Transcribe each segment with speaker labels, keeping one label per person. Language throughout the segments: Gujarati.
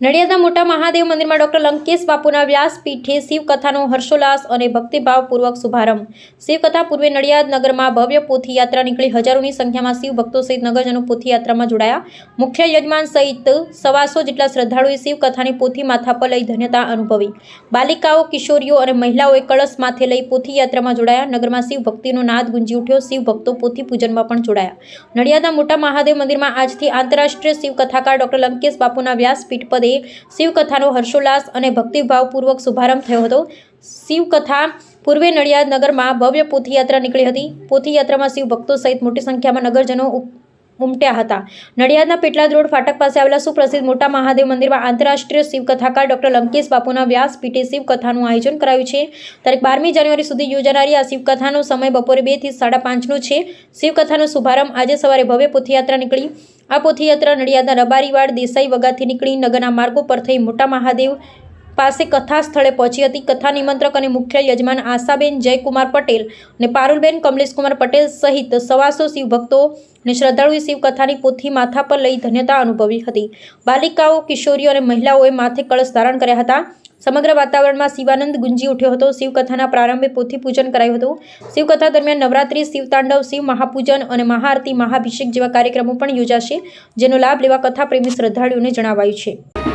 Speaker 1: નડિયાદના મોટા મહાદેવ મંદિરમાં ડોક્ટર લંકેશ બાપુના વ્યાસપીઠે શિવકથાનો હર્ષોલ્લાસ અને ભક્તિભાવપૂર્વક શુભારંભ. શિવકથા પૂર્વે નડિયાદ નગરમાં ભવ્ય પોથીયાત્રા નીકળી. હજારોની સંખ્યામાં શિવ ભક્તો સહિત નગરજનો પોથીયાત્રામાં જોડાયા. મુખ્ય યજમાન સહિત સવાસો જેટલા શ્રદ્ધાળુએ શિવકથાની પોથી માથા પર લઈ ધન્યતા અનુભવી. બાલિકાઓ, કિશોરીઓ અને મહિલાઓએ કળશ માથે લઈ પોથીયાત્રામાં જોડાયા. નગરમાં શિવ ભક્તિનો નાદ ગુંજી ઉઠ્યો. શિવ ભક્તો પોથી પૂજનમાં પણ જોડાયા. નડિયાદના મોટા મહાદેવ મંદિરમાં આજથી આંતરરાષ્ટ્રીય શિવ કથાકાર ડોક્ટર લંકેશ બાપુના વ્યાસપીઠ પદે શિવકથાનો હર્ષોલ્લાસ અને ભક્તિભાવપૂર્વક શુભારંભ થયો હતો. શિવકથા પૂર્વે નડિયાદ નગરમાં ભવ્ય પોથીયાત્રા નીકળી હતી. પોથીયાત્રામાં શિવ ભક્તો સહિત મોટી સંખ્યામાં નગરજનો ઉમટ્યા હતા. નડિયાદના પેટલાદ રોડ ફાટક પાસે આવેલા સુપ્રસિદ્ધ મોટા મહાદેવ મંદિરમાં આંતરરાષ્ટ્રીય શિવકથાકાર ડોક્ટર લંકેશ બાપુના વ્યાસપીઠે શિવકથાનું આયોજન કરાયું છે. તારીખ બારમી જાન્યુઆરી સુધી યોજાનારી આ શિવકથાનો સમય બપોરે બેથી સાડા પાંચનો છે. શિવકથાનો શુભારંભ આજે સવારે ભવ્ય પોથીયાત્રા નીકળી. આ પોથીયાત્રા નડિયાદના રબારીવાડ દેસાઈ વગાથી નીકળી નગરના માર્ગો પર થઈ મોટા મહાદેવ પાસે કથા સ્થળે પહોંચી હતી. કથા નિમંત્રક અને મુખ્ય યજમાન આશાબેન જયકુમાર પટેલ અને પારુલબેન કમલેશકુમાર પટેલ સહિત સવાસો શિવભક્તો અને શ્રદ્ધાળુએ શિવકથાની પોથી માથા પર લઈ ધન્યતા અનુભવી હતી. બાલિકાઓ, કિશોરીઓ અને મહિલાઓએ માથે કળશ ધારણ કર્યા હતા. સમગ્ર વાતાવરણમાં શિવાનંદ ગુંજી ઉઠ્યો હતો. શિવકથાના પ્રારંભે પોથી પૂજન કરાયું હતું. શિવકથા દરમિયાન નવરાત્રી, શિવતાંડવ, શિવ મહાપૂજન અને મહાઆરતી મહાભિષેક જેવા કાર્યક્રમો પણ યોજાશે, જેનો લાભ લેવા કથા પ્રેમી શ્રદ્ધાળુઓને જણાવાયું છે.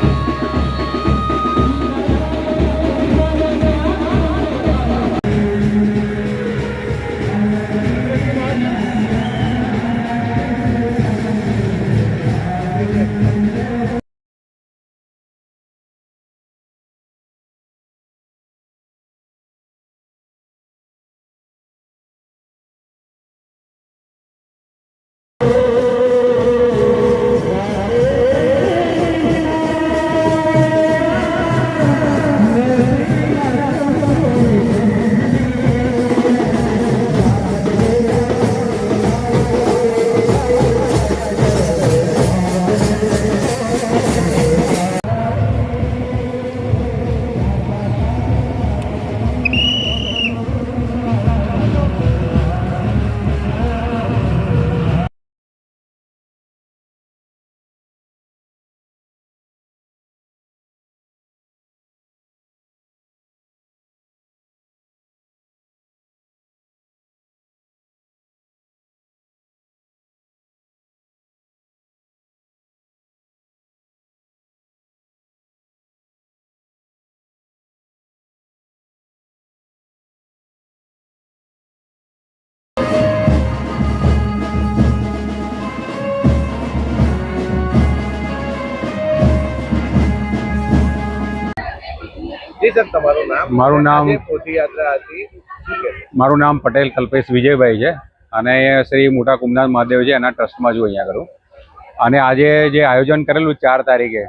Speaker 2: તમારું નામ?
Speaker 3: મારું નામ- મારું નામ પટેલ કલ્પેશ વિજયભાઈ છે. અને શ્રી મોટા કુમનાથ મહાદેવ છે એના ટ્રસ્ટમાં છું અહીંયા કરું અને આજે જે આયોજન કરેલું ચાર તારીખે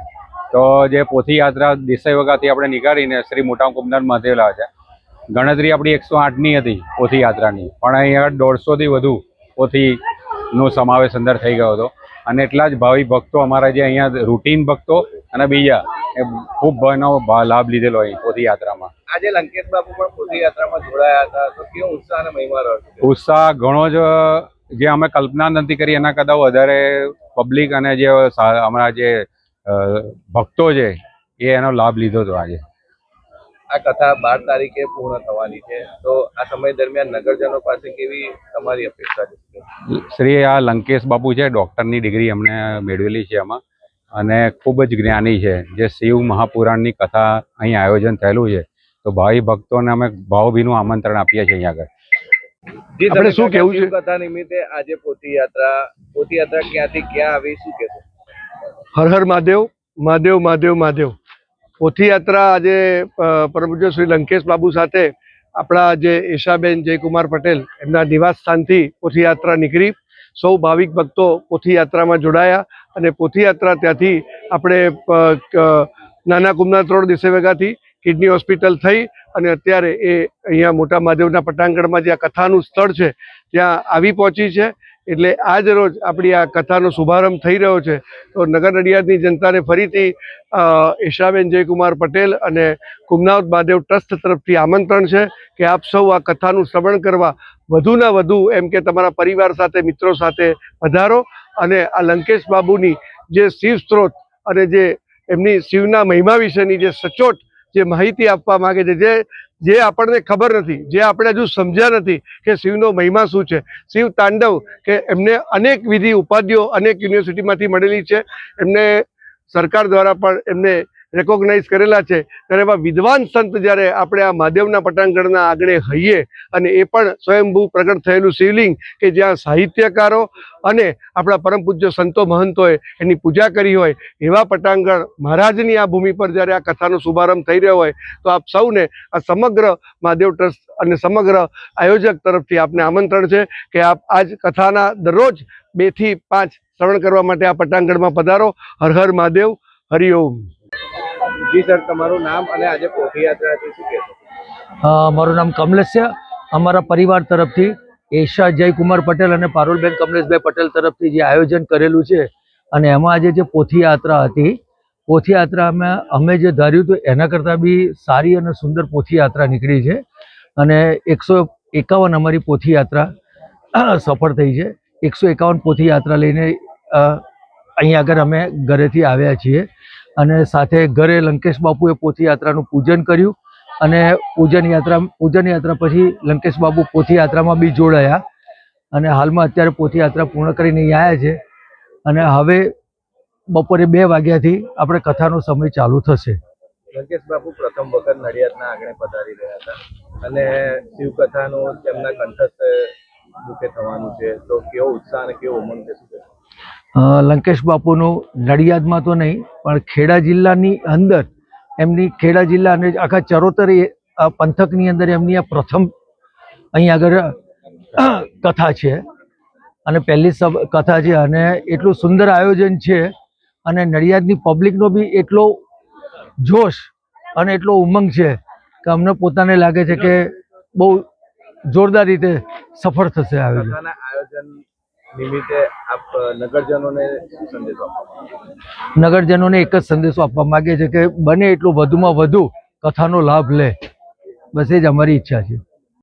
Speaker 3: તો જે પોથી યાત્રા દેસાઈ વગાથી આપણે નીકાળીને શ્રી મોટા કુમનાથ મહાદેવ લાવે છે. ગણતરી આપણી એકસો આઠની હતી પોથી યાત્રાની પણ અહીંયા દોઢસોથી વધુ પોથીનો સમાવેશ અંદર થઈ ગયો હતો. અને એટલા જ ભાવિ ભક્તો અમારા જે અહીંયા રૂટીન ભક્તો અને બીજા એ ખૂબ એનો લાભ લીધેલો અહીં પોથી યાત્રામાં
Speaker 2: આજે લંકેશ બાબુ પણ પોથી યાત્રામાં જોડાયા હતા. તો કેવો ઉત્સાહ અને મહિમા રહ્યો
Speaker 3: ઉત્સાહ ઘણો જ જે અમે કલ્પના નથી કરી એના કરતાં વધારે પબ્લિક અને જે અમારા જે ભક્તો છે એ એનો લાભ લીધો હતો આજે.
Speaker 2: આ કથા બાર તારીખે પૂર્ણ થવાની છે. તો આ સમય દરમિયાન નગરજનો પાસે કેવી તમારી અપેક્ષા છે?
Speaker 3: શ્રી આ લંકેશ બાપુ છે ડૉક્ટરની ડિગ્રી એમણે મેળવેલી છે એમાં. અને ખૂબ જ જ્ઞાની છે જે શિવ મહાપુરાણની કથા અહીં આયોજન થયેલું છે. તો ભાઈ ભક્તોને અમે ભાવભીનું આમંત્રણ આપીએ છીએ અહીંયા આગળ.
Speaker 2: જી
Speaker 4: આપણે શું કહેવું છે?
Speaker 2: કથા નિમિત્તે આજે પોથી યાત્રા પોથી યાત્રા ક્યાંથી ક્યાં આવી શું કહેશો?
Speaker 4: હર હર મહાદેવ મહાદેવ મહાદેવ મહાદેવ. પોથી યાત્રા આજે અ, શ્રી લંકેશ બાબુ સાથે આપણા જે ઈશાબેન જયકુમાર પટેલ, એમના નિવાસસ્થાનથી પોથીયાત્રા નીકળી. સૌ ભાવિક ભક્તો પોથીયાત્રામાં જોડાયા અને પોથીયાત્રા ત્યાંથી આપણે નાના કુમનાથ રોડ દેસે વેગાથી કિડની હોસ્પિટલ થઈ અને અત્યારે એ અહીંયા મોટા મહાદેવના પટાંગણમાં જે આ કથાનું સ્થળ છે, ત્યાં આવી પહોંચી છે. એટલે આજ રોજ આપણી આ કથાનો શુભારંભ થઈ રહ્યો છે. તો નગર નડિયાદની જનતાને ફરીથી ઈશાબેન જયકુમાર પટેલ અને કુમનાવત મહાદેવ ટ્રસ્ટ તરફથી આમંત્રણ છે કે આપ સૌ આ કથાનું શ્રવણ કરવા વધુના વધુ એમ કે તમારા પરિવાર સાથે, મિત્રો સાથે વધારો અને આ લંકેશ બાબુની જે શિવ સ્ત્રોત અને જે એમની શિવના મહિમા વિશેની જે સચોટ જે માહિતી આપવા માંગે છે, જે જે આપણને ખબર નથી, જે આપણે હજુ સમજ્યા નથી કે શિવનો મહિમા શું છે. શિવ તાંડવ કે એમને અનેક વિધિ ઉપાધિઓ અનેક યુનિવર્સિટીમાંથી મળેલી છે. એમને સરકાર દ્વારા પણ એમને રેકોગ્નાઇઝ કરેલા છે. ત્યારે એવા વિદ્વાન સંત જ્યારે આપણે આ મહાદેવના પટાંગણના આગળ હઈએ અને એ પણ સ્વયંભૂ પ્રગટ થયેલું શિવલિંગ કે જ્યાં સાહિત્યકારો અને આપણા પરમ પૂજ્ય સંતો મહંતોએ એની પૂજા કરી હોય, એવા પટાંગણ મહારાજની આ ભૂમિ પર જ્યારે આ કથાનો શુભારંભ થઈ રહ્યો હોય, તો આપ સૌને આ સમગ્ર મહાદેવ ટ્રસ્ટ અને સમગ્ર આયોજક તરફથી આપને આમંત્રણ છે કે આપ આજ કથાના દરરોજ બેથી પાંચ શ્રવણ કરવા માટે આ પટાંગણમાં પધારો. હર હર મહાદેવ હરિઓમ
Speaker 2: જી સર, તમારું નામ અને આજે પોથીયાત્રા હતી શું કહેશો?
Speaker 5: મારું નામ કમલેશ છે. અમારા પરિવાર તરફથી એશા જયકુમાર પટેલ અને પારુલબેન કમલેશભાઈ પટેલ તરફથી જે આયોજન કરેલું છે અને એમાં આજે જે પોથી યાત્રા હતી પોથી યાત્રા અમે જે ધાર્યું હતું, એના કરતાં બી સારી અને સુંદર પોથી યાત્રા નીકળી છે. અને એકસો એકાવન અમારી પોથી યાત્રા સફળ થઈ છે. એકસો એકાવન પોથી યાત્રા લઈને અહીંયા આગળ અમે ઘરેથી આવ્યા છીએ. અને સાથે ઘરે લંકેશ બાપુએ પોથી યાત્રાનું પૂજન કર્યું અને પૂજન યાત્રા પૂજન યાત્રા પછી લંકેશ બાપુ પોથી યાત્રામાં બી જોડાયા. અને હાલમાં અત્યારે પોથી યાત્રા પૂર્ણ કરીને આવ્યા છે. અને હવે બપોરે બે વાગ્યાથી આપણે કથાનો સમય ચાલુ થશે.
Speaker 2: લંકેશ બાપુ પ્રથમ વખત નડિયાદના આંગણે પધારી રહ્યા હતા. અને શિવકથાનું તેમના કંઠસ્થ મુખે થવાનું છે. તો કેવો ઉત્સાહ અને કેવો ઉમંગ છે
Speaker 5: લંકેશ બાપુનું નડિયાદમાં તો નહીં પણ ખેડા જિલ્લાની અંદર એમની ખેડા જિલ્લા અને આખા ચરોતર પંથકની અંદર એમની આ પ્રથમ અહીં આગળ કથા છે. અને પહેલી સબ, કથા છે અને એટલું સુંદર આયોજન છે અને નડિયાદની પબ્લિકનો બી એટલો જોશ અને એટલો ઉમંગ છે કે અમને પોતાને લાગે છે કે બહુ જોરદાર રીતે સફળ થશે આયોજન.
Speaker 2: આયોજન નિમિત્તે આપ નગરજનોને સંદેશો
Speaker 5: નગરજનોને એક જ સંદેશો આપવા માંગે છે કે બને એટલું વધુમાં વધુ કથાનો લાભ લે. બસ એ જ અમારી ઈચ્છા છે.